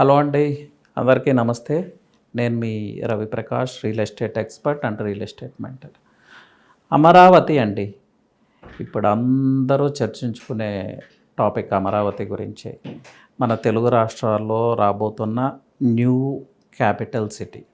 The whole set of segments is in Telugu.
హలో అండి అందరికీ నమస్తే. నేను మీ Raviprakash real estate expert and real estate mentor. Amaravati అండి. ఇప్పుడు అందరూ చర్చించుకునే టాపిక్ అమరావతి గురించి. మన తెలుగు రాష్ట్రాల్లో రాబోతున్న న్యూ క్యాపిటల్ సిటీ.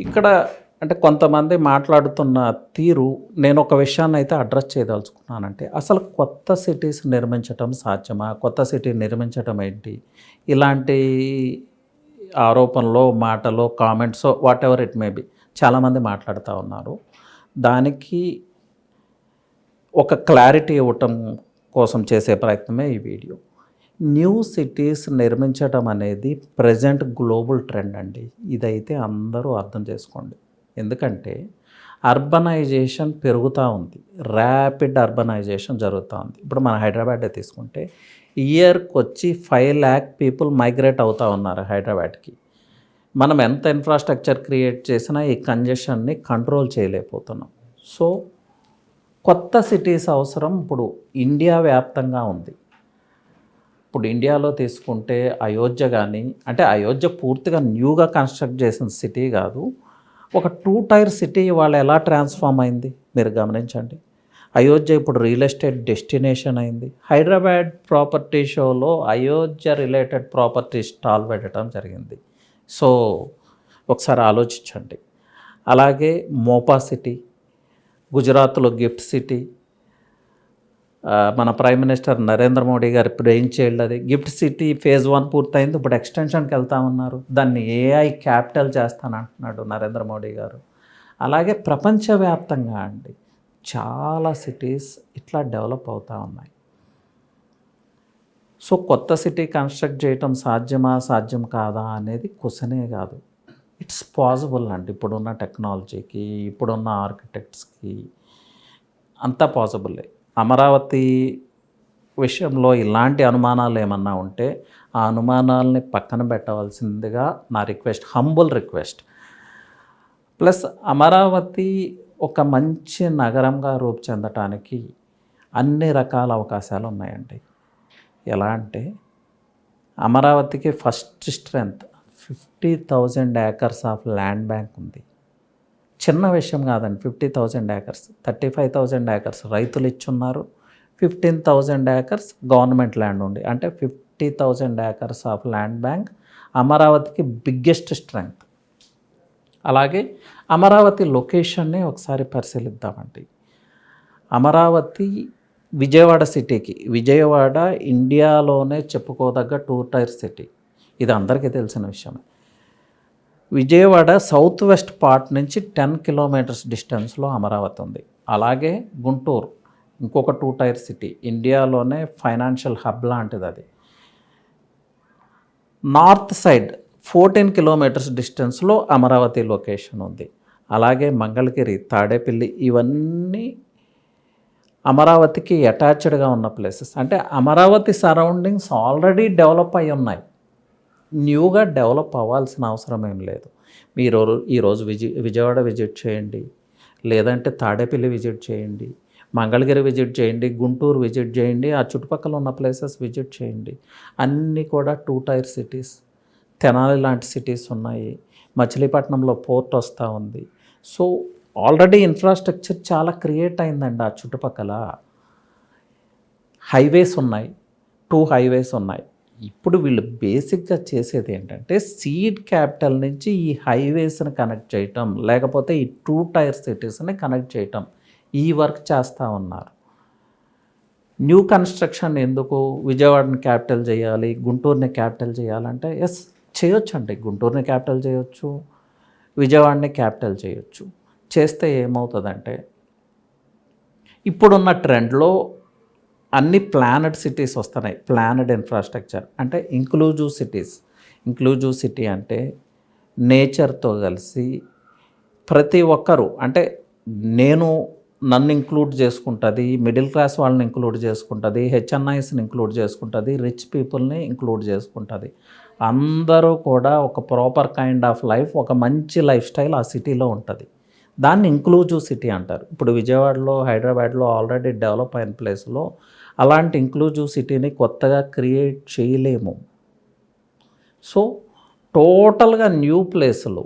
ఇక్కడ అంటే కొంతమంది మాట్లాడుతున్న తీరు నేను ఒక విషయాన్ని అయితే అడ్రస్ చేయదలుచుకున్నానంటే అసలు కొత్త సిటీస్ నిర్మించటం సాధ్యమా? కొత్త సిటీ నిర్మించటం ఏంటి? ఇలాంటి ఆరోపణలో మాటలో comments whatever it may be చాలామంది మాట్లాడుతూ ఉన్నారు. దానికి ఒక క్లారిటీ ఇవ్వటం కోసం చేసే ప్రయత్నమే ఈ వీడియో. న్యూ సిటీస్ నిర్మించడం అనేది ప్రజెంట్ గ్లోబల్ ట్రెండ్ అండి. ఇదైతే అందరూ అర్థం చేసుకోండి. ఎందుకంటే అర్బనైజేషన్ పెరుగుతూ ఉంది. ర్యాపిడ్ అర్బనైజేషన్ జరుగుతూ ఉంది. ఇప్పుడు మన హైదరాబాద్ తీసుకుంటే ఇయర్కి వచ్చి ఫైవ్ ల్యాక్ పీపుల్ మైగ్రేట్ అవుతూ ఉన్నారు హైదరాబాద్కి. మనం ఎంత ఇన్ఫ్రాస్ట్రక్చర్ క్రియేట్ చేసినా ఈ కంజెషన్ని కంట్రోల్ చేయలేకపోతున్నాం. సో కొత్త సిటీస్ అవసరం ఇప్పుడు ఇండియా వ్యాప్తంగా ఉంది. ఇప్పుడు ఇండియాలో తీసుకుంటే అయోధ్య కానీ అంటే అయోధ్య పూర్తిగా న్యూగా కన్స్ట్రక్ట్ చేసిన సిటీ కాదు. ఒక టూ టైర్ సిటీ వాళ్ళు ఎలా ట్రాన్స్ఫార్మ్ అయింది? మీరు గమనించండి. అయోధ్య ఇప్పుడు రియల్ ఎస్టేట్ డెస్టినేషన్ అయింది. హైదరాబాద్ ప్రాపర్టీ షోలో అయోధ్య రిలేటెడ్ ప్రాపర్టీ స్టాల్ పెట్టడం జరిగింది. సో ఒకసారి ఆలోచించండి. అలాగే మోపా సిటీ గుజరాత్లో గిఫ్ట్ సిటీ మన ప్రైమ్ మినిస్టర్ నరేంద్ర మోడీ గారి బ్రెయిన్ చైల్డ్ అది? గిఫ్ట్ సిటీ ఫేజ్ వన్ పూర్తయింది ఇప్పుడు ఎక్స్టెన్షన్కి వెళ్తా ఉన్నారు. దాన్ని ఏఐ క్యాపిటల్ చేస్తానంటున్నాడు నరేంద్ర మోడీ గారు. అలాగే ప్రపంచవ్యాప్తంగా అండి చాలా సిటీస్ ఇట్లా డెవలప్ అవుతూ ఉన్నాయి. సో కొత్త సిటీ కన్స్ట్రక్ట్ చేయటం సాధ్యమా సాధ్యం కాదా అనేది క్వశ్చనే కాదు. ఇట్స్ పాసిబుల్ అండి ఇప్పుడున్న టెక్నాలజీకి ఇప్పుడున్న ఆర్కిటెక్ట్స్కి అంతా పాసిబుల్లే అమరావతి విషయంలో ఇలాంటి అనుమానాలు ఏమన్నా ఉంటే ఆ అనుమానాలని పక్కన పెట్టవలసిందిగా నా request humble request plus Amaravati ఒక మంచి నగరంగా రూపు చెందటానికి అన్ని రకాల అవకాశాలు ఉన్నాయండి. ఎలా అంటే అమరావతికి first strength fifty thousand acres of land bank ఉంది. చిన్న విషయం కాదండి. Fifty thousand acres thirty five thousand acres రైతులు ఇచ్చున్నారు. Fifteen thousand acres government land ఉంది. అంటే fifty thousand acres of land bank అమరావతికి బిగ్గెస్ట్ స్ట్రెంగ్త్ అలాగే అమరావతి లొకేషన్ని ఒకసారి పరిశీలిద్దామండి. అమరావతి విజయవాడ సిటీకి విజయవాడ ఇండియాలోనే చెప్పుకోదగ్గ టూ టైర్ సిటీ ఇది అందరికీ తెలిసిన విషయమే. విజయవాడ సౌత్ వెస్ట్ పార్ట్ నుంచి టెన్ కిలోమీటర్స్ డిస్టెన్స్లో అమరావతి ఉంది. అలాగే గుంటూరు ఇంకొక టూ టైర్ సిటీ ఇండియాలోనే ఫైనాన్షియల్ హబ్ లాంటిది అది. నార్త్ సైడ్ ఫోర్టీన్ కిలోమీటర్స్ డిస్టెన్స్లో అమరావతి లొకేషన్ ఉంది. అలాగే మంగళగిరి తాడేపల్లి ఇవన్నీ అమరావతికి అటాచ్డ్గా ఉన్న ప్లేసెస్. అంటే అమరావతి సరౌండింగ్స్ ఆల్రెడీ డెవలప్ అయి ఉన్నాయి. న్యూగా డెవలప్ అవ్వాల్సిన అవసరం ఏం లేదు. మీరు ఈరోజు విజి విజయవాడ విజిట్ చేయండి. లేదంటే తాడేపల్లి విజిట్ చేయండి. మంగళగిరి విజిట్ చేయండి. గుంటూరు విజిట్ చేయండి. ఆ చుట్టుపక్కల ఉన్న ప్లేసెస్ విజిట్ చేయండి. అన్నీ కూడా టూ టైర్ సిటీస్. తెనాలి లాంటి సిటీస్ ఉన్నాయి. మచిలీపట్నంలో పోర్ట్ వస్తూ ఉంది. సో ఆల్రెడీ ఇన్ఫ్రాస్ట్రక్చర్ చాలా క్రియేట్ అయిందండి ఆ చుట్టుపక్కల. హైవేస్ ఉన్నాయి. టూ హైవేస్ ఉన్నాయి. ఇప్పుడు వీళ్ళు బేసిక్గా చేసేది ఏంటంటే సీడ్ క్యాపిటల్ నుంచి ఈ హైవేస్ని కనెక్ట్ చేయటం లేకపోతే ఈ టూ టైర్ సిటీస్ని కనెక్ట్ చేయటం ఈ వర్క్ చేస్తూ ఉన్నారు. న్యూ కన్స్ట్రక్షన్ ఎందుకు? విజయవాడని క్యాపిటల్ చేయాలి గుంటూరుని క్యాపిటల్ చేయాలంటే ఎస్ చేయొచ్చండి. గుంటూరుని క్యాపిటల్ చేయొచ్చు విజయవాడని క్యాపిటల్ చేయొచ్చు. చేస్తే ఏమవుతుందంటే ఇప్పుడున్న ట్రెండ్లో అన్ని ప్లానెడ్ సిటీస్ వస్తున్నాయి. ప్లానెడ్ ఇన్ఫ్రాస్ట్రక్చర్ అంటే ఇంక్లూజివ్ సిటీస్ ఇంక్లూజివ్ సిటీ అంటే నేచర్తో కలిసి ప్రతి ఒక్కరూ అంటే నేను నన్ను ఇంక్లూడ్ చేసుకుంటుంది మిడిల్ క్లాస్ వాళ్ళని ఇంక్లూడ్ చేసుకుంటుంది హెచ్ఎన్ఐస్ని ఇంక్లూడ్ చేసుకుంటుంది రిచ్ పీపుల్ని ఇంక్లూడ్ చేసుకుంటుంది. అందరూ కూడా ఒక ప్రాపర్ కైండ్ ఆఫ్ లైఫ్ ఒక మంచి లైఫ్ స్టైల్ ఆ సిటీలో ఉంటుంది. దాన్ని ఇంక్లూజివ్ సిటీ అంటారు. ఇప్పుడు విజయవాడలో హైదరాబాద్లో ఆల్రెడీ డెవలప్ అయిన ప్లేస్లో అలాంటి ఇంక్లూజివ్ సిటీని కొత్తగా క్రియేట్ చేయలేము. సో టోటల్గా న్యూ ప్లేసులు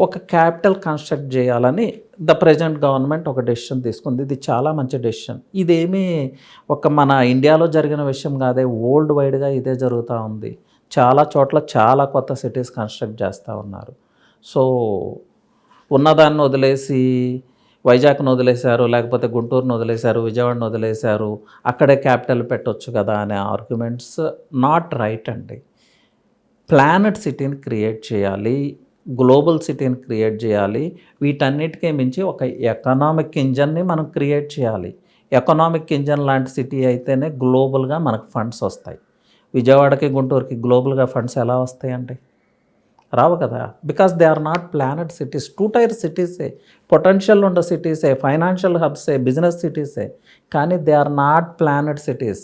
ఒక క్యాపిటల్ కన్స్ట్రక్ట్ చేయాలని ద ప్రజెంట్ గవర్నమెంట్ ఒక డెసిషన్ తీసుకుంది. ఇది చాలా మంచి డెసిషన్ ఇదేమీ ఒక మన ఇండియాలో జరిగిన విషయం కాదే వరల్డ్ వైడ్గా ఇదే జరుగుతూ ఉంది. చాలా చోట్ల చాలా కొత్త సిటీస్ కన్స్ట్రక్ట్ చేస్తూ ఉన్నారు. సో ఉన్నదాన్ని వదిలేసి వైజాగ్ను వదిలేశారు లేకపోతే గుంటూరును వదిలేశారు విజయవాడను వదిలేశారు అక్కడే క్యాపిటల్ పెట్టొచ్చు కదా అనే ఆర్గ్యుమెంట్స్ నాట్ రైట్ అండి. ప్లానెట్ సిటీని క్రియేట్ చేయాలి గ్లోబల్ సిటీని క్రియేట్ చేయాలి వీటన్నిటికీ మించి ఒక ఎకనామిక్ ఇంజన్ని మనం క్రియేట్ చేయాలి. ఎకనామిక్ ఇంజన్ లాంటి సిటీ అయితేనే గ్లోబల్గా మనకు ఫండ్స్ వస్తాయి. విజయవాడకి గుంటూరుకి గ్లోబల్గా ఫండ్స్ ఎలా వస్తాయండి? రావు కదా? Because they are not planned cities two tier సిటీసే potential ఉన్న సిటీసే ఫైనాన్షియల్ హబ్సే బిజినెస్ సిటీసే కానీ they are not planned cities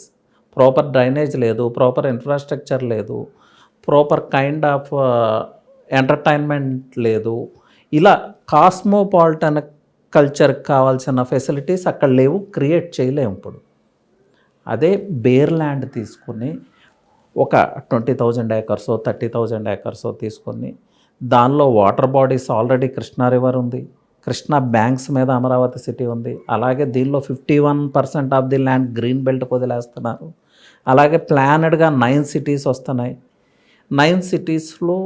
proper drainage లేదు ప్రాపర్ ఇన్ఫ్రాస్ట్రక్చర్ లేదు ప్రాపర్ కైండ్ ఆఫ్ ఎంటర్టైన్మెంట్ లేదు. ఇలా కాస్మోపాలిటన్ కల్చర్కి కావాల్సిన ఫెసిలిటీస్ అక్కడ లేవు క్రియేట్ చేయలేము ఇప్పుడు. అదే బేర్ ల్యాండ్ తీసుకుని ఒక twenty thousand acres thirty thousand acres తీసుకొని దానిలో water bodies already Krishna river ఉంది. కృష్ణా బ్యాంక్స్ మీద అమరావతి సిటీ ఉంది. అలాగే దీనిలో fifty one percent of the land green belt వదిలేస్తున్నారు. అలాగే ప్లానెడ్గా నైన్ సిటీస్ వస్తున్నాయి. నైన్ సిటీస్లో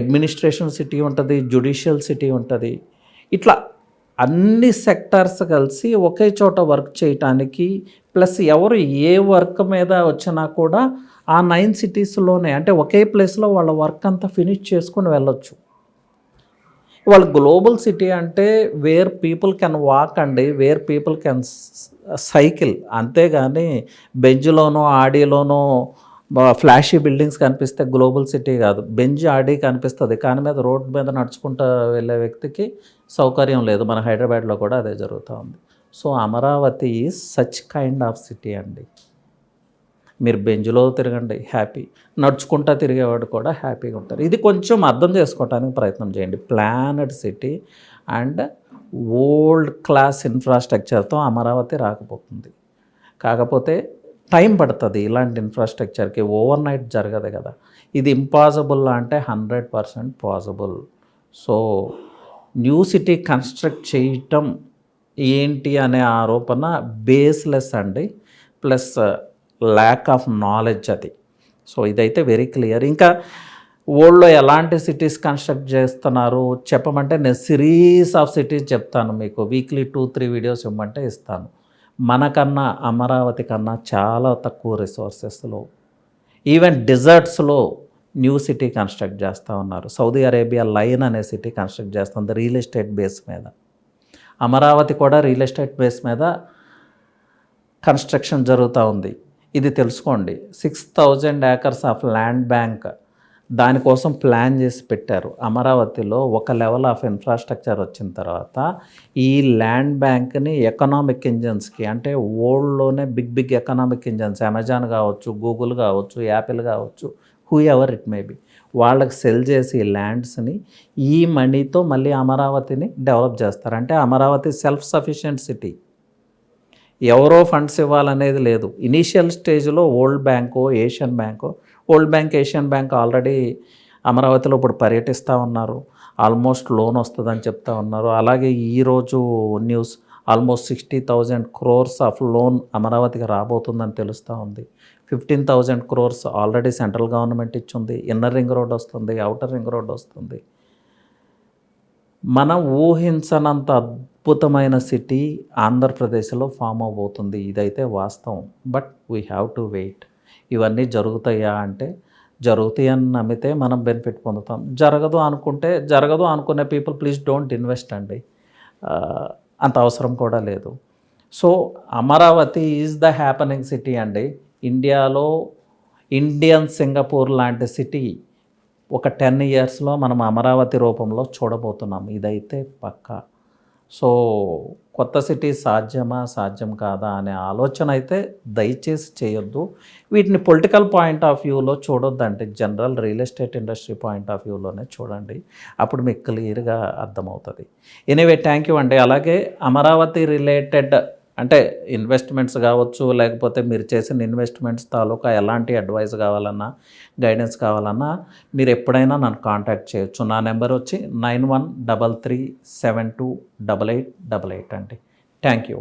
అడ్మినిస్ట్రేషన్ సిటీ ఉంటుంది జ్యుడిషియల్ సిటీ ఉంటుంది. ఇట్లా అన్ని సెక్టార్స్ కలిసి ఒకే చోట వర్క్ చేయటానికి ప్లస్ ఎవరు ఏ వర్క్ మీద వచ్చినా కూడా ఆ నైన్ సిటీస్లోనే అంటే ఒకే ప్లేస్లో వాళ్ళ వర్క్ అంతా ఫినిష్ చేసుకుని వెళ్ళొచ్చు. వాళ్ళ గ్లోబల్ సిటీ అంటే వేర్ పీపుల్ కెన్ వాక్ అండి వేర్ పీపుల్ కెన్ సైకిల్. అంతేగాని బెంజ్లోనో ఆడీలోనో ఫ్లాషీ బిల్డింగ్స్ కనిపిస్తే గ్లోబల్ సిటీ కాదు. బెంజ్ ఆడి కనిపిస్తుంది. కానీ మీద రోడ్ మీద నడుచుకుంటూ వెళ్ళే వ్యక్తికి సౌకర్యం లేదు. మన హైదరాబాద్లో కూడా అదే జరుగుతూ ఉంది. So Amaravati such kind of city అండి. మీరు బెంజ్లో తిరగండి హ్యాపీ నడుచుకుంటా తిరిగేవాడు కూడా హ్యాపీగా ఉంటారు. ఇది కొంచెం అర్థం చేసుకోవడానికి ప్రయత్నం చేయండి. Planned city and old class ఇన్ఫ్రాస్ట్రక్చర్తో Amaravati రాకపోతుంది. కాకపోతే టైం పడుతుంది ఇలాంటి ఇన్ఫ్రాస్ట్రక్చర్కి ఓవర్ నైట్ జరగదు కదా. ఇది ఇంపాసిబుల్ అంటే hundred percent possible so new city construct చేయటం ఏంటి అనే ఆరోపణ బేస్లెస్ అండి. ప్లస్ ల్యాక్ ఆఫ్ నాలెడ్జ్ అది. సో ఇదైతే వెరీ క్లియర్ ఇంకా వరల్డ్లో ఎలాంటి సిటీస్ కన్స్ట్రక్ట్ చేస్తున్నారు? చెప్పమంటే నేను సిరీస్ ఆఫ్ సిటీస్ చెప్తాను మీకు. వీక్లీ టూ త్రీ వీడియోస్ ఇవ్వమంటే ఇస్తాను. మనకన్నా అమరావతి కన్నా చాలా తక్కువ రిసోర్సెస్లో ఈవెన్ డిజర్ట్స్లో న్యూ సిటీ కన్స్ట్రక్ట్ చేస్తూ ఉన్నారు. సౌదీ అరేబియా లైన్ అనే సిటీ కన్స్ట్రక్ట్ చేస్తుంది. రియల్ ఎస్టేట్ బేస్ మీద. అమరావతి కూడా రియల్ ఎస్టేట్ బేస్ మీద కన్స్ట్రక్షన్ జరుగుతూ ఉంది. ఇది తెలుసుకోండి. Six thousand acres of land bank దానికోసం ప్లాన్ చేసి పెట్టారు. అమరావతిలో ఒక లెవెల్ ఆఫ్ ఇన్ఫ్రాస్ట్రక్చర్ వచ్చిన తర్వాత ఈ ల్యాండ్ బ్యాంక్ని ఎకనామిక్ ఇంజన్స్కి అంటే వరల్డ్లోనే big big economic engines Amazon కావచ్చు గూగుల్ కావచ్చు యాపిల్ కావచ్చు whoever it may be వాళ్ళకి సెల్ చేసి ల్యాండ్స్ని ఈ మనీతో మళ్ళీ అమరావతిని డెవలప్ చేస్తారు. అంటే అమరావతి సెల్ఫ్ సఫిషియెంట్ సిటీ ఎవరో ఫండ్స్ ఇవ్వాలనేది లేదు. ఇనీషియల్ స్టేజ్లో ఓల్డ్ బ్యాంకో Asian బ్యాంకో world bank Asian bank already అమరావతిలో ఇప్పుడు పర్యటిస్తూ ఉన్నారు. ఆల్మోస్ట్ లోన్ వస్తుందని చెప్తా ఉన్నారు. అలాగే ఈరోజు news almost sixty thousand crores of loan అమరావతికి రాబోతుందని తెలుస్తూ ఉంది. Fifteen thousand crores already central government ఇచ్చింది. ఇన్నర్ రింగ్ రోడ్ వస్తుంది అవుటర్ రింగ్ రోడ్ వస్తుంది. మనం ఊహించనంత అద్భుతమైన సిటీ ఆంధ్రప్రదేశ్లో ఫామ్ అవబోతుంది ఇదైతే వాస్తవం. But we have to wait. ఇవన్నీ జరుగుతాయా అంటే జరుగుతాయని నమ్మితే మనం బెనిఫిట్ పొందుతాం. జరగదు అనుకుంటే జరగదు అనుకునే పీపుల్ ప్లీజ్ డోంట్ ఇన్వెస్ట్ అండి. అంత అవసరం కూడా లేదు. So Amaravati is the happening city అండి. ఇండియాలో ఇండియన్ సింగపూర్ లాంటి సిటీ ఒక టెన్ ఇయర్స్లో మనం అమరావతి రూపంలో చూడబోతున్నాం. ఇదైతే పక్కా. సో కొత్త సిటీ సాధ్యమా సాధ్యం కాదా అనే ఆలోచన అయితే దయచేసి చేయొద్దు. వీటిని పొలిటికల్ పాయింట్ ఆఫ్ వ్యూలో చూడొద్దు అంటే general real estate industry point of వ్యూలోనే చూడండి. అప్పుడు మీకు క్లియర్గా అర్థమవుతుంది. ఎనీవే థ్యాంక్ యూ అండి. అలాగే అమరావతి రిలేటెడ్ అంటే ఇన్వెస్ట్మెంట్స్ కావచ్చు లేకపోతే మీరు చేసిన ఇన్వెస్ట్మెంట్స్ తాలూకా ఎలాంటి అడ్వైస్ కావాలన్నా గైడెన్స్ కావాలన్నా మీరు ఎప్పుడైనా నన్ను కాంటాక్ట్ చేయొచ్చు. నా నెంబర్ వచ్చి nine one double three seven two double eight double eight అండి. Thank you.